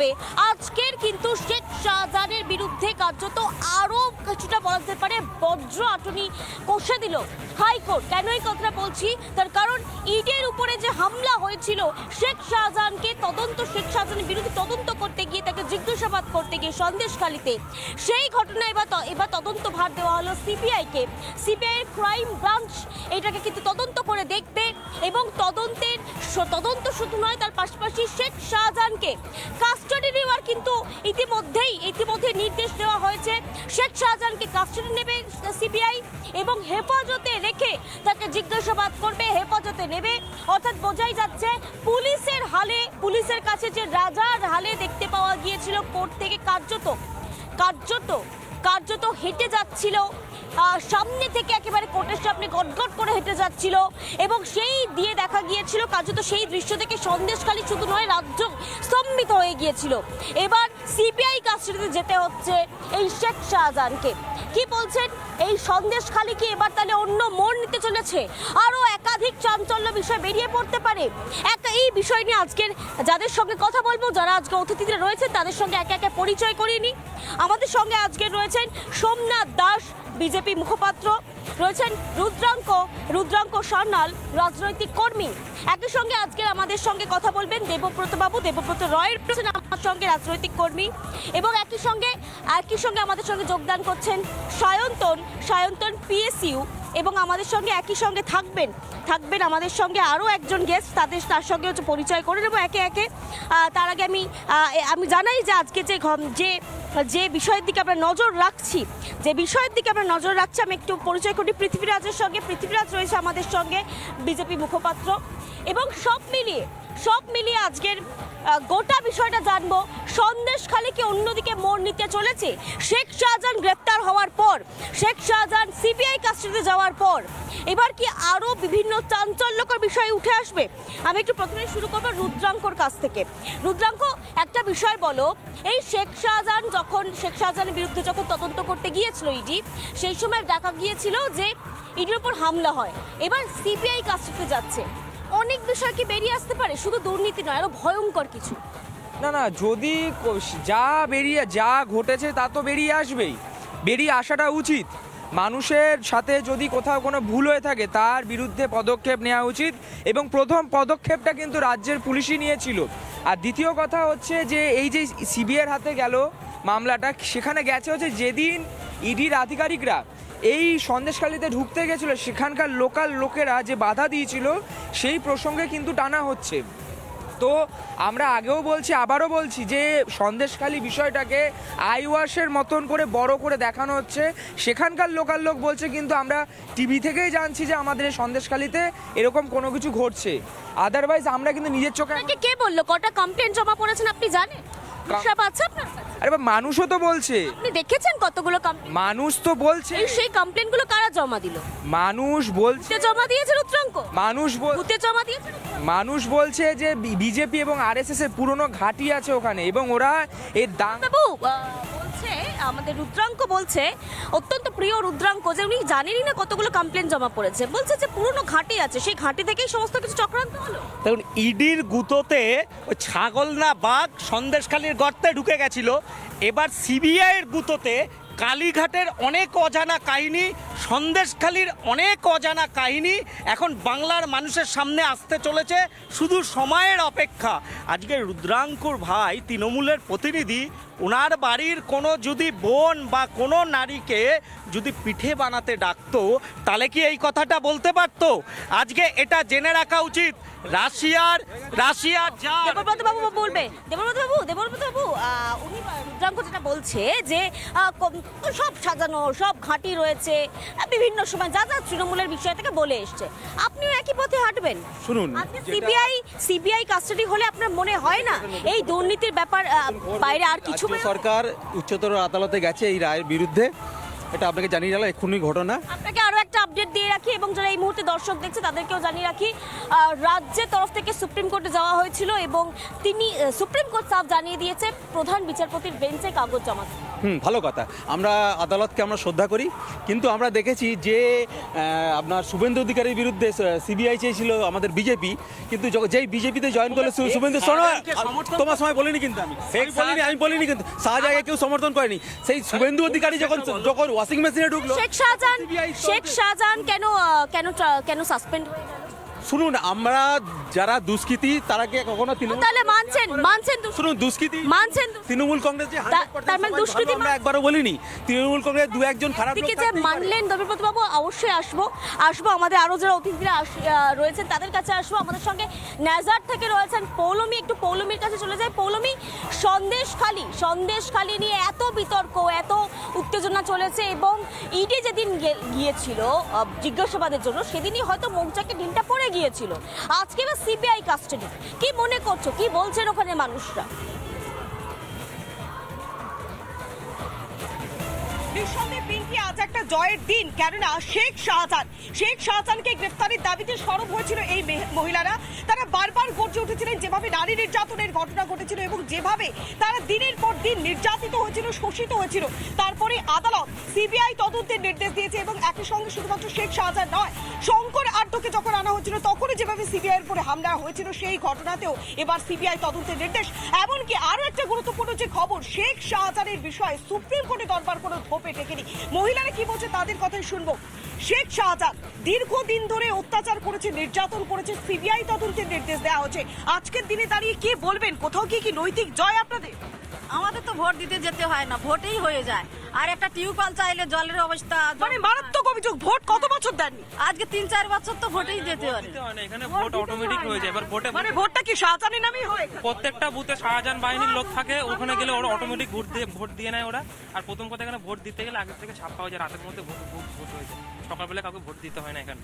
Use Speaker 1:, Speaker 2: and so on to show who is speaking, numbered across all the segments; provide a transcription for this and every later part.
Speaker 1: উল্লেখজনকভাবে আজকের কিন্তু শেখ শাহজাহানের বিরুদ্ধে কার্যত আরও কিছুটা বলা যেতে পারে, বজ্র আটনি কষে দিল হাইকোর্ট। কেন এই কথাটা বলছি? তার কারণ ইটের উপরে যে হামলা হয়েছিল, শেখ শাহজাহানকে তদন্ত, শেখ শাহজাহানের বিরুদ্ধে তদন্ত করতে গিয়ে তাকে জিজ্ঞাসাবাদ করতে গিয়ে সন্দেশখালিতে সেই ঘটনায় এবার এবার তদন্ত ভার দেওয়া হলো সিবিআইকে সিবিআইয়ের ক্রাইম ব্রাঞ্চ এটাকে কিন্তু তদন্ত করে দেখবে এবং তদন্তের তদন্ত শুধু নয়, তার পাশাপাশি শেখ শাহজাহানকে কাস্টাডি নেওয়ার কিন্তু ইতিমধ্যেই ইতিমধ্যে হয়েছে শেখ শাহজাহানকে কাস্টডি নেবে সিবিআই এবং হেফাজতে রেখে তাকে জিজ্ঞাসাবাদ করবে, হেফাজতে নেবে। অর্থাৎ বোঝাই যাচ্ছে পুলিশের হালে, পুলিশের কাছে যে রাজার হালে দেখতে পাওয়া গিয়েছিল, কোর্ট থেকে কার্যত কার্যত কার্যত হেঁটে যাচ্ছিল। সামনে থেকে একেবারে কোর্টের সামনে গটগট করে হেঁটে যাচ্ছিল এবং সেই দিয়ে দেখা গিয়েছিল, কার্যত সেই দৃশ্য থেকে সন্দেশখালী শুধু নয়, রাজ্য স্তম্ভিত হয়ে গিয়েছিল। এবার সিবিআই কাস্টডিতে যেতে হচ্ছে এই শেখ শাহজাহানকে। কি বলছেন? এই সন্দেশখালী কি এবার তাহলে অন্য মোড় নিতে চলেছে? আরও একাধিক চাঞ্চল্য বিষয় বেরিয়ে পড়তে পারে। একটা এই বিষয় নিয়ে আজকের যাদের সঙ্গে কথা বলব, যারা আজকে অতিথিরা রয়েছেন, তাদের সঙ্গে একে একে পরিচয় করিয়ে নিই। আমাদের সঙ্গে আজকে রয়েছেন সোমনাথ দাস বিজেপি মুখপাত্র রয়েছেন রুদ্রাঙ্ক রুদ্রাঙ্ক সান্যাল রাজনৈতিক কর্মী। একই সঙ্গে আজকের আমাদের সঙ্গে কথা বলবেন দেবব্রত বাবু। দেবব্রত রয় রয়েছেন আমার সঙ্গে রাজনৈতিক কর্মী এবং একই সঙ্গে একই সঙ্গে আমাদের সঙ্গে যোগদান করছেন সায়ন্তন সায়ন্তন পিএসইউ এবং আমাদের সঙ্গে একই সঙ্গে থাকবেন থাকবেন আমাদের সঙ্গে আরও একজন গেস্ট তাদের, তার সঙ্গে হচ্ছে পরিচয় করে নেব একে একে। তার আগে আমি আমি জানাই যে আজকে যে যে যে বিষয়ের দিকে আমরা নজর রাখছি, যে বিষয়ের দিকে আমরা নজর রাখছি, আমি একটু পরিচয় করি পৃথিবীরাজের সঙ্গে। পৃথিবীরাজ রয়েছে আমাদের সঙ্গে বিজেপি মুখপাত্র। এবং সব মিলিয়ে সব মিলিয়ে আজকের গোটা বিষয়টা জানব। সন্দেশখালী কি অন্যদিকে মোড় নিতে চলেছে? শেখ শাহজাহান গ্রেপ্তার হওয়ার পর, শেখ শাহজাহান সিবিআই কাস্টডিতে যাওয়ার পর, এবার কি আরও বিভিন্ন চাঞ্চল্যকর বিষয় উঠে আসবে। আমি একটু প্রথমে শুরু করব রুদ্রাঙ্কর কাছ থেকে। রুদ্রাঙ্ক, একটা বিষয় বলো। এই শেখ শাহজাহান যখন, শেখ শাহজাহানের বিরুদ্ধে যখন তদন্ত করতে গিয়েছিল ইডি, সেই সময় দেখা গিয়েছিল যে ইডির উপর হামলা হয়। এবার সিবিআই কাস্টডিতে যাচ্ছে। অনেক বিষয় কি বেরিয়ে আসতে পারে? শুধু দুর্নীতি নয়, আরও ভয়ঙ্কর কিছু।
Speaker 2: না না, যদি যা বেরিয়ে, যা ঘটেছে তা তো বেরিয়ে আসবেই। বেরিয়ে আসাটা উচিত। মানুষের সাথে যদি কোথাও কোনো ভুল হয়ে থাকে, তার বিরুদ্ধে পদক্ষেপ নেওয়া উচিত এবং প্রথম পদক্ষেপটা কিন্তু রাজ্যের পুলিশই নিয়েছিল। আর দ্বিতীয় কথা হচ্ছে যে, এই যে সিবিআইয়ের হাতে গেল মামলাটা, সেখানে গেছে হচ্ছে যেদিন ইডির আধিকারিকরা এই সন্দেশখালিতে ঢুকতে গেছিল, সেখানকার লোকাল লোকেরা যে বাধা দিয়েছিল, সেই প্রসঙ্গে কিন্তু টানা হচ্ছে। তো আমরা আগেও বলছি আবারও বলছি যে সন্দেশখালী বিষয়টাকে আইওয়াশের মতন করে বড় করে দেখানো হচ্ছে। সেখানকার লোকাল লোক বলছে কিন্তু আমরা টিভি থেকেই জানছি যে আমাদের এই সন্দেশখালীতে এরকম কোনো কিছু ঘটছে। আদারওয়াইজ আমরা কিন্তু নিজের চোখে
Speaker 1: কে বলল? কটা কমপ্লেন জমা পড়েছেন আপনি জানেন? আপনার?
Speaker 2: আরে বা মানুষও তো বলছে।
Speaker 1: আপনি দেখেছেন কতগুলো কমপ্লেন
Speaker 2: মানুষ তো বলছে।
Speaker 1: সেই কমপ্লেনগুলো কারা জমা দিল?
Speaker 2: মানুষ বলছে
Speaker 1: জমা দিয়েছে রুদ্রাঙ্ক?
Speaker 2: মানুষ
Speaker 1: বলতে জমা দিয়েছে
Speaker 2: মানুষ বলছে যে বিজেপি এবং আরএসএস এর পুরনো ঘাঁটি আছে ওখানে এবং ওরা এই দাঙ্গা
Speaker 1: বাবু আহ, বলছে আমাদের রুদ্রাঙ্ক বলছে, অত্যন্ত প্রিয় রুদ্রাঙ্ক, যে উনি জানেনই না কতগুলো কমপ্লেন জমা পড়েছে। বলছে যে পুরনো ঘাঁটি আছে, সেই ঘাঁটি থেকেই সমস্ত কিছু চক্রান্ত হলো।
Speaker 3: দেখুন, ইডির গুঁতোতে ওই ছাগল না বাঘ সন্দেশখালির গর্তে ঢুকে গেছিল। এবার সিবিআইয়ের গুঁতোতে কালীঘাটের অনেক অজানা কাহিনী, সন্দেশখালির অনেক অজানা কাহিনী এখন বাংলার মানুষের সামনে আসতে চলেছে, শুধু সময়ের অপেক্ষা। আজকে রুদ্রাঙ্কুর ভাই, তৃণমূলের প্রতিনিধি ওনার বাড়ির কোনো যদি বোন বা কোনো নারীকে যদি পিঠে বানাতে ডাকতো তাহলে কি এই কথাটা বলতে পারতো? আজকে এটা জেনে রাখা উচিত। রাশিয়ার রাশিয়ার যা
Speaker 1: দেবব্রত বাবু বলবে? দেবব্রত বাবু দেবব্রত বাবু উনি রুদ্রাঙ্ক যেটা বলছে যে সব সাজানো সব ঘাঁটি রয়েছে বিভিন্ন সময় যা যা তৃণমূলের বিষয় থেকে বলে এসছে। আপনিও একই পথে হাঁটবেন?
Speaker 4: শুনুন
Speaker 1: সিবিআই সিবিআই কাস্টাডি হলে আপনার মনে হয় না এই দুর্নীতির ব্যাপার আহ, বাইরে আর কিছু
Speaker 4: রাজ্য সরকার উচ্চতর আদালতে গেছে এই রায়ের বিরুদ্ধে এটা আপনাকে জানিয়ে গেল এক্ষুনি ঘটনা
Speaker 1: আপনাকে আরও একটা আপডেট দিয়ে রাখি এবং যারা এই মুহূর্তে দর্শক দেখছে, তাদেরকেও জানিয়ে রাখি রাজ্যের তরফ থেকে সুপ্রিম কোর্টে যাওয়া হয়েছিল এবং তিনি সুপ্রিম কোর্ট সাফ জানিয়ে দিয়েছে, প্রধান বিচারপতির বেঞ্চে কাগজ জমা।
Speaker 4: হুম ভালো কথা। আমরা আদালতকে আমরা শ্রদ্ধা করি কিন্তু আমরা দেখেছি যে আপনার শুভেন্দু অধিকারীর বিরুদ্ধে সিবিআই চেয়েছিল আমাদের বিজেপি কিন্তু যেই বিজেপিতে জয়েন করল শুভেন্দু শোনো তোমার সময় বলিনি কিন্তু আমি। আমি বলিনি আমি বলিনি কিন্তু শাহজাহানকে কেউ সমর্থন করেনি। সেই শুভেন্দু অধিকারী যখন যখন ওয়াশিং মেশিনে ঢুকলো
Speaker 1: শেখ শাহজাহান শেখ শাহজাহান কেন কেন কেন সাসপেন্ড
Speaker 4: শুনুন আমরা যারা দুষ্কৃতী তারাকে কখনো তৃণমূল
Speaker 1: তাহলে মানছেন মানছেন?
Speaker 4: শুনুন দুষ্কৃতী
Speaker 1: মানছেন?
Speaker 4: তৃণমূল কংগ্রেস যে
Speaker 1: তার মানে
Speaker 4: 100%
Speaker 1: দুষ্কৃতী
Speaker 4: আমরা একবারও বলিনি তৃণমূল কংগ্রেস দু একজন খারাপ লোক
Speaker 1: যে মানলেন দেবীপ্রত বাবু অবশ্যই আসব আসব আমাদের আরও যারা অতিথিরা রয়েছেন তাদের কাছে আসব আমাদের সঙ্গে নাজার থেকে রয়েছেন পৌলমী একটু পৌলমীর কাছে চলে যায় পৌলমী সন্দেশখালি সন্দেশখালি নিয়ে এত বিতর্ক এত উত্তেজনা চলেছে এবং ইডি যেদিন গিয়েছিল জিজ্ঞাসাবাদের জন্য সেদিনই হয়তো মৌচাকে ঢিলটা পড়ে গিয়েছিল আজকে বা সিবিআই কাস্টাডি কি মনে করছ? কি বলছেন ওখানে মানুষরা?
Speaker 5: জয়ের দিন। কেননা শেখ শেখ গ্রেফতারের দাবিতে সরব হয়েছিল এই মহিলারা। তারা বারবার গর্জে উঠেছিলেন যেভাবে নারী নির্যাতনের ঘটনা ঘটেছিল এবং যেভাবে তারা দিনের পর দিন নির্যাতিত হয়েছিল, শোষিত হয়েছিল। তারপরে আদালত সিবিআই তদন্তের নির্দেশ দিয়েছে এবং একই সঙ্গে শুধুমাত্র শেখ শাহজাহান নয়, শঙ্কর আড্ডকে যখন আনা হয়েছিল, তখনই যেভাবে সিবিআই এর উপরে হামলা হয়েছিল, সেই ঘটনাতেও এবার সিবিআই তদন্তের নির্দেশ। এমনকি আরও একটা গুরুত্বপূর্ণ যে খবর, শেখ শাহজাহানের বিষয়ে সুপ্রিম কোর্টে দরবার কোনো ধোপে টেকেনি মহিলারা কি বলছে তাদের কথাই শুনব। শেখ শাহজাহান দীর্ঘদিন ধরে অত্যাচার করেছে, নির্যাতন করেছে, সিবিআই তদন্তের নির্দেশ দেওয়া হচ্ছে। আজকের দিনে দাঁড়িয়ে কি বলবেন? কোথাও কি কি নৈতিক জয় আপনাদের?
Speaker 6: আমাদের তো ভোট দিতে যেতে হয় না, ভোটেই হয়ে যায়। আর একটা টিউবওয়েল চাইলে জলের অবস্থা
Speaker 5: মানে মারাত্মক অভিযোগ। ভোট কত বছর দেননি?
Speaker 6: আজকে তিন চার বছর তো ভোটেই যেতে পারে।
Speaker 7: এখানে ভোট অটোমেটিক হয়ে যায়। এবার ভোটে
Speaker 5: মানে ভোটটা কি শাহজাহানের নামেই হয়
Speaker 7: প্রত্যেকটা বুথে শাহজাহান বাহিনীর লোক থাকে ওখানে গেলে ওরা অটোমেটিক ভোট দিয়ে ভোট দিয়ে নেয় ওরা। আর প্রথম কথা এখানে ভোট দিতে গেলে আগে থেকে ছাপ্পা হয়ে যায় রাতের মধ্যে ভোট ভোট ভোট হয়ে যায়। সকালবেলা কাউকে ভোট দিতে হয় না এখানে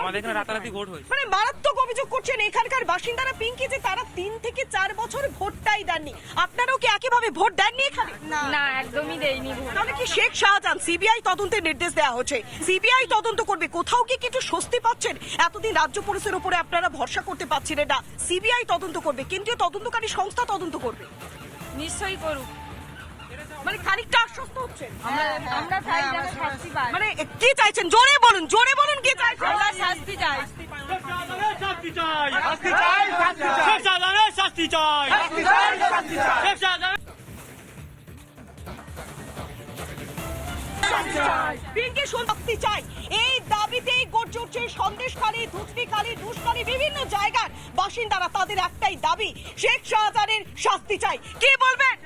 Speaker 7: আমাদের এখানে রাতারাতি ভোট হয়েছে।
Speaker 5: মানে মারাত্মক অভিযোগ করছেন এখানকার বাসিন্দারা পিঙ্কি যে তারা তিন থেকে চার বছর ভোটটাই দেননি। আপনারাও কি একইভাবে ভোট দেননি এখানে?
Speaker 6: না একদমই দেয়নি
Speaker 5: তাহলে কি শেখ শাহজাহান সিবিআই তদন্তের নির্দেশ দেওয়া হচ্ছে? সিবিআই তদন্ত করবে। কোথাও কি কিছু স্বস্তি পাচ্ছেন? এতদিন রাজ্য পুলিশের উপরে আপনারা ভরসা করতে পারছিলেন না। সিবিআই তদন্ত করবে। কেন্দ্রীয় তদন্তকারী সংস্থা তদন্ত করবে।
Speaker 6: নিশ্চয়ই করুক।
Speaker 5: মানে খানিকটা আশ্বস্ত হচ্ছেন।
Speaker 6: আমরা চাই যেন শাস্তি পায়।
Speaker 5: মানে কি চাইছেন? জোরে বলুন জোরে বলুন কি চাইছেন?
Speaker 6: আমরা শাস্তি চাই।
Speaker 5: পিঙ্কি শুনতে চাই। এই দাবিতেই গর্জে উঠছে সন্দেশখালী ধুতরিখালী দুষ্কালী বিভিন্ন জায়গার বাসিন্দারা তাদের একটাই দাবি শেখ শাহজাহানের শাস্তি চাই। কি বলবেন?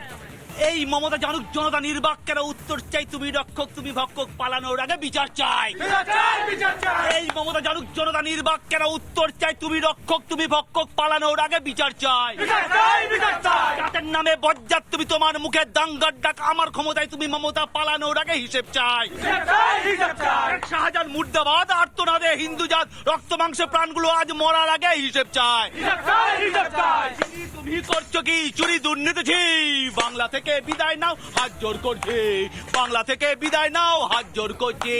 Speaker 8: এই মমতা জানুক জনতা নির্বাক্যের উত্তর চাই তুমি রক্ষক তুমি ভক্ষক পালানোর আগে বিচার চাই। এই মমতা জানুক জনতা নির্বাক্যের উত্তর চাই তুমি রক্ষক তুমি ভক্ষক পালানোর আগে বিচার চাই। জাতের নামে বজ্জাত তুমি তোমার মুখে দাঙ্গার ডাক আমার ক্ষমতায় তুমি মমতা পালানোর আগে হিসেব চাই। শাহজাহান মুর্দাবাদ আর্তনাদে হিন্দু জাত রক্ত মাংসে প্রাণগুলো আজ মরার আগে হিসেব চাই। তুমি করছ কি চুরি দুর্নীতি বাংলা থেকে বিদায় নাও, হাত জোর করছি। বাংলা থেকে বিদায় নাও, হাত জোর করছি।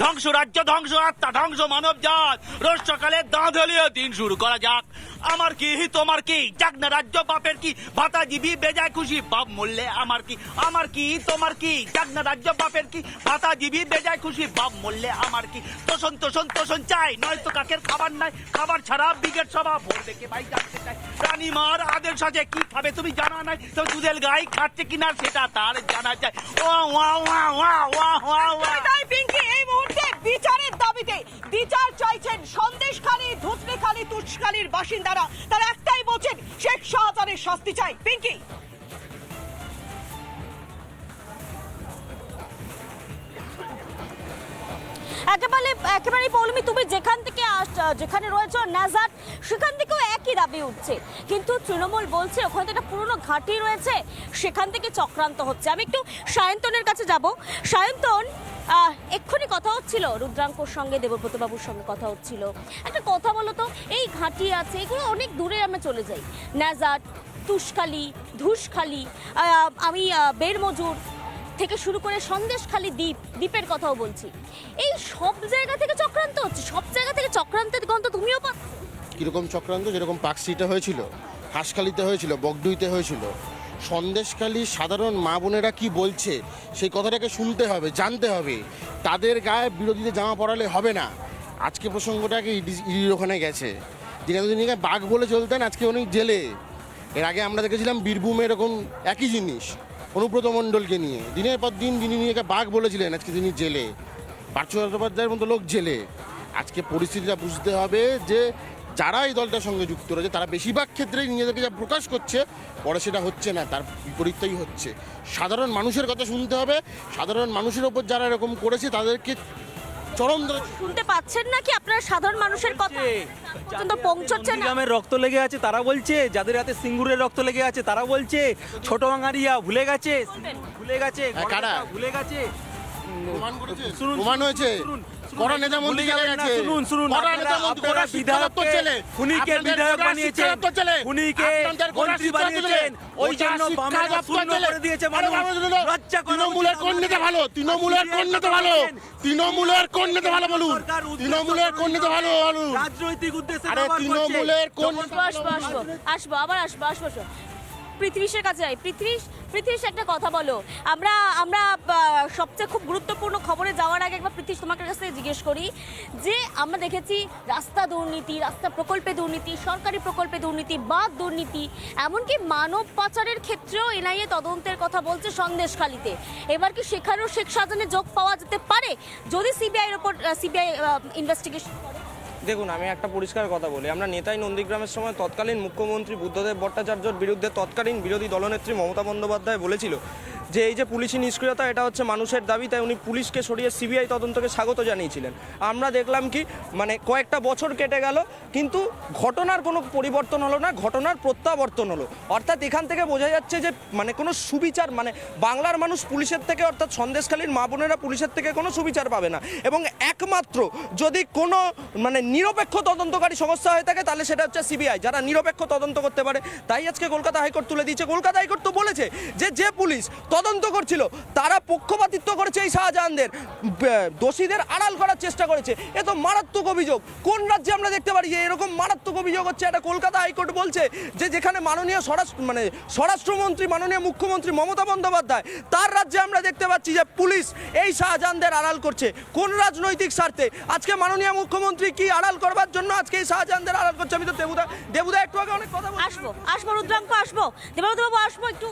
Speaker 8: ধ্বংস রাজ্য ধ্বংস, আত্মা ধ্বংস, মানব জাত। রোজ সকালে দাঁত দিন শুরু করা যাক। আমার কি, তোমার কি? যাক না রাজ্য, বাপের কি? ভাতা জিবি বেজায় খুশি, বাপ মূল্যে আমার কি? আমার কি, তোমার কি? যাক না রাজ্য, বাপের কি? ভাতা জিবি বেজায় খুশি, বাপ মূল্যে আমার কি? তোষণ তোষণ তোষণ চাই, নয়তো কাকের খাবার নাই। খাবার ছাড়া ব্রিগেড সভা, ভোর দেখে ভাই জানতে চাই। রানীমার আদের সাথে কি খাবে তুমি জানা নাই? তো দুধের গাই খাচ্ছে কিনা সেটা তার জানা যায়। ও ওয়া ওয়া ওয়া ওয়া ওয়া ওয়া।
Speaker 5: পিঙ্কি, এই মুহূর্তে বিচারের দাবিতে বিচার চাইছেন সন্দেশখালী, ধুতরিখালী তুষখালীর বাসিন্দারা। তারা একটাই বলছেন, শেখ শাহজাহানের শাস্তি চাই। পিঙ্কি
Speaker 1: একেবারে একেবারে পৌলমি তুমি যেখান থেকে যেখানে রয়েছে নাজার সেখান থেকেও একই দাবি উঠছে। কিন্তু তৃণমূল বলছে ওখানে একটা পুরনো ঘাঁটি রয়েছে সেখান থেকে চক্রান্ত হচ্ছে। আমি একটু সায়ন্তনের কাছে যাব। সায়ন্তন এক্ষুনি কথা হচ্ছিল রুদ্রাঙ্কর সঙ্গে দেবব্রত বাবুর সঙ্গে কথা হচ্ছিল। একটা কথা বলো তো এই ঘাঁটি আছে এগুলো অনেক দূরে আমরা চলে যাই। নাজার তুষখালি ধুসখালি আমি আহ, বেরমজুর থেকে শুরু করে সন্দেশখালী দ্বীপ, দ্বীপের কথাও বলছি। এই সব জায়গা থেকে চক্রান্ত হচ্ছে, সব জায়গা থেকে চক্রান্তের গন্ধ তুমিও পাচ্ছ
Speaker 9: কীরকম চক্রান্ত? যেরকম পাকসিতে হয়েছিল, হাঁসখালিতে হয়েছিল বগডুইতে হয়েছিল। সন্দেশখালী সাধারণ মা বোনেরা কি বলছে, সেই কথাটাকে শুনতে হবে, জানতে হবে। তাদের গায়ে বিরোধীদের জামা পরালে হবে না। আজকে প্রসঙ্গটাকে ইডি- ইডির ওখানে গেছে। এতদিন বাঘ বলে চলতেন, আজকে উনি জেলে। এর আগে আমরা দেখেছিলাম বীরভূমে এরকম একই জিনিস। অনুব্রত মণ্ডলকে নিয়ে। দিনের পর দিন যিনি নিয়ে বাঘ বলেছিলেন, আজকে তিনি জেলে। পার্থ চট্টোপাধ্যায়ের মতো লোক জেলে। আজকে পরিস্থিতিটা বুঝতে হবে যে যারা এই দলটার সঙ্গে যুক্ত রয়েছে, তারা বেশিরভাগ ক্ষেত্রেই নিজেদেরকে যা প্রকাশ করছে, পরে সেটা হচ্ছে না, তার বিপরীতটাই হচ্ছে। সাধারণ মানুষের কথা শুনতে হবে। সাধারণ মানুষের ওপর যারা এরকম করেছে, তাদেরকে চরম
Speaker 1: শুনতে পাচ্ছেন না কি আপনারা সাধারণ মানুষের কথা? পর্যন্ত পৌঁছচ্ছে না।
Speaker 4: গ্রামের রক্ত লেগে আছে তারা বলছে যাদের হাতে সিঙ্গুরের রক্ত লেগে আছে তারা বলছে ছোট বাঙারিয়া ভুলে গেছে ভুলে গেছে
Speaker 9: হ্যাঁ, কারা?
Speaker 4: ভুলে গেছে।
Speaker 9: প্রমাণ
Speaker 4: শুনুন,
Speaker 9: হয়েছে? কড়া নেতা মন্ত্রী
Speaker 4: ভুলে যাবেন
Speaker 9: জেলে
Speaker 4: না,
Speaker 9: গেছে।
Speaker 4: শুনুন শুনুন
Speaker 9: কড়া নেতা মন্ত্রী কড়া শিক্ষাদপ্তর
Speaker 4: বিধায়ককে
Speaker 9: জেলে
Speaker 4: খুনিকে বিধায়ক
Speaker 9: কড়া
Speaker 4: বানিয়েছেন।
Speaker 9: শিক্ষাদপ্তর
Speaker 4: খুনিকে মন্ত্রী বানিয়েছেন। ওই জন্য বামেরা শূন্য করে দিয়েছে মানুষ। লজ্জা করা
Speaker 9: তৃণমূলের কোন নেতা ভালো তৃণমূলের কোন নেতা ভালো। তৃণমূলের কোন নেতা ভালো বলুন। তৃণমূলের কোন নেতা ভালো বলুন।
Speaker 4: রাজনৈতিক উদ্দেশ্যে
Speaker 9: আরে তৃণমূলের কোন
Speaker 1: আসব আসব। আসব আবার আসব আসব। পৃথিবীশের কাছে যাই। পৃথিবীশ পৃথিবীশ একটা কথা বলো। আমরা আমরা সবচেয়ে খুব গুরুত্বপূর্ণ খবরে যাওয়ার আগে একবার পৃথিবীশ তোমার কাছ থেকে জিজ্ঞেস করি যে আমরা দেখেছি রাস্তা দুর্নীতি, রাস্তা প্রকল্পে দুর্নীতি, সরকারি প্রকল্পে দুর্নীতি বাদ দুর্নীতি, এমনকি মানব পাচারের ক্ষেত্রেও এনআইএ তদন্তের কথা বলছে সন্দেশখালিতে। এবার কি সেখানেও শেখ শাহজাহানের যোগ পাওয়া যেতে পারে? যদি সিবিআইয়ের ওপর সিবিআই ইনভেস্টিগেশন
Speaker 10: দেখুন, আমি একটা পরিষ্কার কথা বলি। আমরা নেতাই নন্দীগ্রামের সময় তৎকালীন মুখ্যমন্ত্রী বুদ্ধদেব ভট্টাচার্যর বিরুদ্ধে তৎকালীন বিরোধী দলনেত্রী মমতা বন্দ্যোপাধ্যায় বলেছিল যে এই যে পুলিশি নিষ্ক্রিয়তা, এটা হচ্ছে মানুষের দাবি, তাই উনি পুলিশকে সরিয়ে সিবিআই তদন্তকে স্বাগত জানিয়েছিলেন। আমরা দেখলাম কি মানে কয়েকটা বছর কেটে গেল, কিন্তু ঘটনার কোনো পরিবর্তন হলো না, ঘটনার প্রত্যাবর্তন হলো। অর্থাৎ এখান থেকে বোঝা যাচ্ছে যে মানে কোনো সুবিচার মানে বাংলার মানুষ পুলিশের থেকে, অর্থাৎ সন্দেশখালীর মা বোনেরা পুলিশের থেকে কোনো সুবিচার পাবে না। এবং একমাত্র যদি কোনো মানে নিরপেক্ষ তদন্তকারী সংস্থা হয়ে থাকে, তাহলে সেটা হচ্ছে সিবিআই, যারা নিরপেক্ষ তদন্ত করতে পারে। তাই আজকে কলকাতা হাইকোর্ট তুলে দিয়েছে। কলকাতা হাইকোর্ট তো বলেছে যে যে পুলিশ করছিল। তারা পক্ষপাতিত্ব করেছে এই শাহজাহানদের। দোষীদের আড়াল করার চেষ্টা করেছে। এ তো মারাত্মক অভিযোগ। কোন রাজ্যে আমরা দেখতে পারি যে এরকম মারাত্মক অভিযোগ হচ্ছে? এটা কলকাতা হাইকোর্ট বলছে যে যেখানে মাননীয় স্বরাষ্ট্র মানে স্বরাষ্ট্রমন্ত্রী, মাননীয় মুখ্যমন্ত্রী মমতা বন্দ্যোপাধ্যায়, তার রাজ্যে আমরা দেখতে পাচ্ছি যে পুলিশ এই শাহজাহানদের আড়াল করছে। কোন রাজনৈতিক স্বার্থে? আজকে মাননীয় মুখ্যমন্ত্রী কি আড়াল করবার জন্য আজকে এই শাহজাহানদের আড়াল করছে? আমি তো দেবুদা দেবুদা একটু আগে অনেক কথা
Speaker 1: আসব আসব, রুদ্রাঙ্ক, আসব। দেবাবতী বাবু, আসব একটু।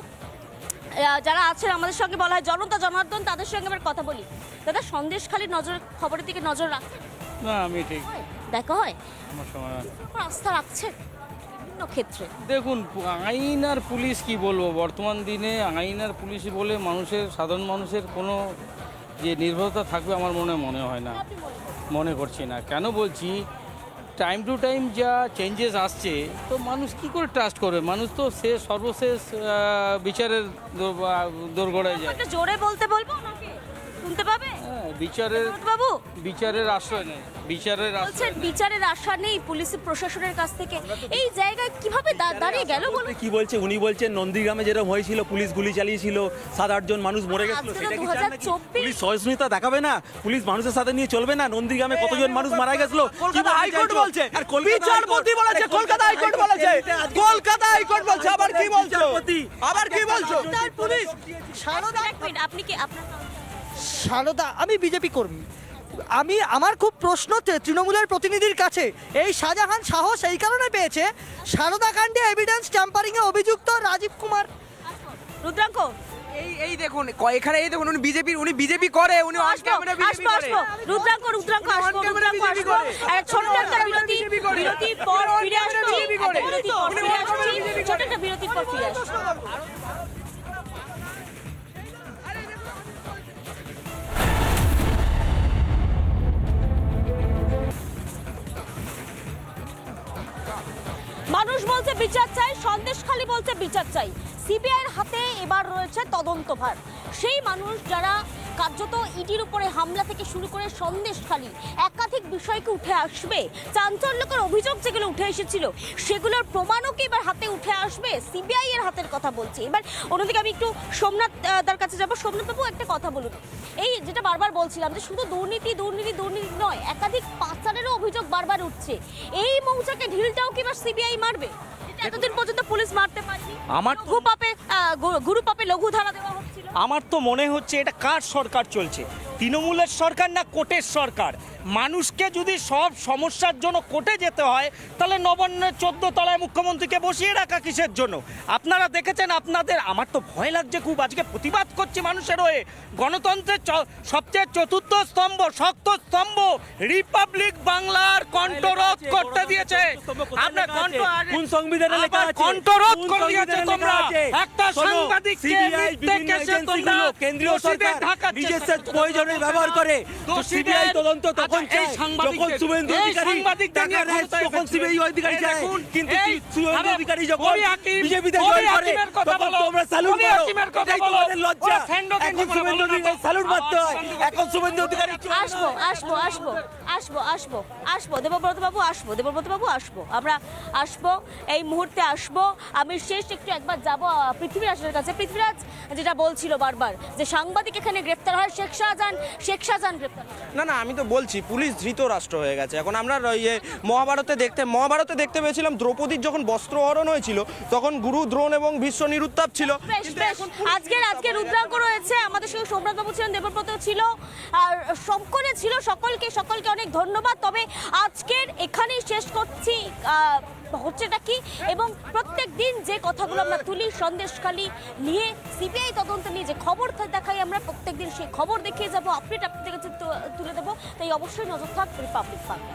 Speaker 1: যারা আছেন আমাদের সঙ্গে বলা হয় জনতা জনার্দন তাদের সঙ্গে আবার কথা বলি। দাদা সন্দেশখালী নজর খবরের দিকে নজর রাখেন?
Speaker 11: না আমি ঠিক?
Speaker 1: দেখা হয়? আস্থা রাখছেন? ক্ষেত্রে।
Speaker 11: দেখুন আইন আর পুলিশ কি বলব? বর্তমান দিনে আইন আর পুলিশ বলে মানুষের সাধারণ মানুষের কোনো যে নির্ভরতা থাকবে আমার মনে মনে হয় না। মনে করছি না। কেন বলছি? টাইম টু টাইম যা চেঞ্জেস আসছে, তো মানুষ কি করে ট্রাস্ট করবে? মানুষ তো সে সর্বশেষ বিচারের দোরগোড়ায় যায়।
Speaker 1: জোরে বলতে বলব নাকি? শুনতে পাবে?
Speaker 11: হ্যাঁ, বিচারের
Speaker 1: বাবু?
Speaker 11: বিচারের আশ্রয় নেই বিচারের
Speaker 1: বলছেন বিচারের আশা নেই পুলিশ প্রশাসনের কাছ থেকে। এই জায়গায় কীভাবে দাঁড়িয়ে গেল বলুন?
Speaker 4: কি বলছে? উনি বলছেন নন্দীগ্রামে যেরকম হয়েছিল পুলিশ গুলি চালিয়েছিল সাত আটজন মানুষ মরে গেছিল সেটা কি চান নাকি?
Speaker 1: 2024
Speaker 4: পুলিশ সহিষ্ণুতা দেখাবে না? পুলিশ মানুষের সাথে নিয়ে চলবে না? নন্দীগ্রামে কতজন মানুষ মারা গেছিল?
Speaker 10: কলকাতা হাইকোর্ট বলছে।
Speaker 4: আর
Speaker 10: বিচারপতি বলেছে কলকাতা হাইকোর্ট বলেছে। কলকাতা হাইকোর্ট বলছে আবার কি বলছো? আবার কি বলছো?
Speaker 1: পুলিশ আপনি কি আপনার
Speaker 12: সারদা আমি বিজেপি কর্মী। আমি আমার খুব প্রশ্ন তৃণমূলের প্রতিনিধির কাছে এই শাহজাহান সাহস এই কারণে পেয়েছে সারদা কাণ্ডে এভিডেন্স ট্যাম্পারিং এ অভিযুক্ত রাজীব কুমার।
Speaker 1: রুদ্রাঙ্ক।
Speaker 10: এই এই দেখুন এখানে এই দেখুন উনি বিজেপি উনি বিজেপি করে উনি ক্যামেরা বিজেপি করে।
Speaker 1: রুদ্রাঙ্ক রুদ্রাঙ্ক
Speaker 10: উনি
Speaker 1: আসব রুদ্রাঙ্ক আসব। এক ছোট্ট একটা বিরতি। বিরতির পর ফিরে আসছি।
Speaker 10: BJP
Speaker 1: পর ফিরে আসছি। ছোট একটা বিরতির পর ফিরে আসছি। বলছে বিচার চাই সন্দেশখালী বলছে বিচার চাই। সিবিআইয়ের হাতে এবার রয়েছে তদন্তভার। সেই মানুষ যারা কার্যত ইডির উপরে হামলা থেকে শুরু করে সন্দেশখালী একাধিক বিষয়কে উঠে আসবে। চাঞ্চল্যকর অভিযোগ যেগুলো উঠে এসেছিল সেগুলোর প্রমাণও কি এবার হাতে উঠে আসবে? সিবিআই এর হাতের কথা বলছি। এবার অন্যদিকে আমি একটু সোমনাথ তার কাছে যাব। সোমনাথ বাবু একটা কথা বলুন। এই যেটা বারবার বলছিলাম যে শুধু দুর্নীতি দুর্নীতি দুর্নীতি নয় একাধিক পাচারেরও অভিযোগ বারবার উঠছে। এই মৌচাকে ঢিলটাও কি এবার সিবিআই মারবে? এতদিন পর্যন্ত পুলিশ মারতে পারেনি।
Speaker 3: আমার তো-
Speaker 1: লঘু পাপে গুরু পাপে লঘু ধারা দেওয়া হচ্ছিল।
Speaker 3: আমার তো মনে হচ্ছে এটা কার সরকার চলছে। তৃণমূলের সরকার না কোর্টের সরকার? মানুষকে যদি সব সমস্যার জন্য কোর্টে যেতে হয় তাহলে নবান্নের চোদ্দ তলায় মুখ্যমন্ত্রীকে বসিয়ে রাখা কিসের জন্য? আপনারা দেখেছেন আপনাদের আমার তো ভয় লাগছে খুব আজকে প্রতিবাদ করছে মানুষের হয়ে। গণতন্ত্রের সবচেয়ে চতুর্থ স্তম্ভ শক্ত স্তম্ভ রিপাবলিক বাংলার কণ্ঠরোধ করতে দিয়েছে। আপনার কণ্ঠ
Speaker 4: কোন সংবিধানে লেখা আছে?
Speaker 3: কণ্ঠরোধ করে দিয়েছে তোমরা। একটা
Speaker 4: কেন্দ্রীয় সরকার
Speaker 3: ঢাকার করছ।
Speaker 4: প্রয়োজনে ব্যবহার করে সিবিআই তদন্ত তখন
Speaker 3: আচ্ছা, এই
Speaker 4: চায় যখন শুভেন্দু অধিকারী টাকা
Speaker 3: নেয়
Speaker 4: তখন সিবিআই অধিকারী চায়। কিন্তু শুভেন্দু অধিকারী যখন বিজেপিতে
Speaker 3: কবি
Speaker 4: করে তখন তোমরা স্যালুট এটাই তোমাদের লজ্জা। এখন শুভেন্দু। অধিকারী স্যালুট মারতে হয়। এখন শুভেন্দু অধিকারী
Speaker 1: আসব আসব আসব আসব আসব আসব দেবব্রত বাবু আসব দেবব্রত বাবু আসব। আমরা আসব এই মুহূর্তে আসব। আমি শেষ একটু একবার যাব পৃথ্বীরাজের কাছে। পৃথ্বীরাজ যেটা বলছিল বারবার যে সাংবাদিক এখানে গ্রেপ্তার হয় শেখ শাহজাহান শেখ শাহজাহান গ্রেপ্তার
Speaker 10: না না আমি তো বলছি পুলিশ ধৃত রাষ্ট্র হয়ে গেছে। এখন আমরা ইয়ে মহাভারতে দেখতে মহাভারতে দেখতে পেয়েছিলাম দ্রৌপদীর যখন বস্ত্রহরণ হয়েছিল তখন গুরু দ্রোণ এবং বিশ্ব নিরুত্তাপ ছিল।
Speaker 1: আজকের আজকে রুদ্রাঙ্ক রয়েছে আমাদের সঙ্গে সোমনাথ বাবু ছিলেন দেবব্রত ছিল আর সকলে ছিল সকলকে সকলকে অনেক ধন্যবাদ। তবে আজকের এখানেই শেষ করছি হচ্ছেটা কি? এবং প্রত্যেক দিন যে কথাগুলো আমরা তুলি, সন্দেশখালী নিয়ে সিবিআই তদন্ত নিয়ে যে খবর দেখাই আমরা প্রত্যেক দিন সেই খবর দেখিয়ে যাব আপডেট আপনাদের কাছে তুলে দেবো। তাই অবশ্যই নজর থাক রিপাবলিক বাংলা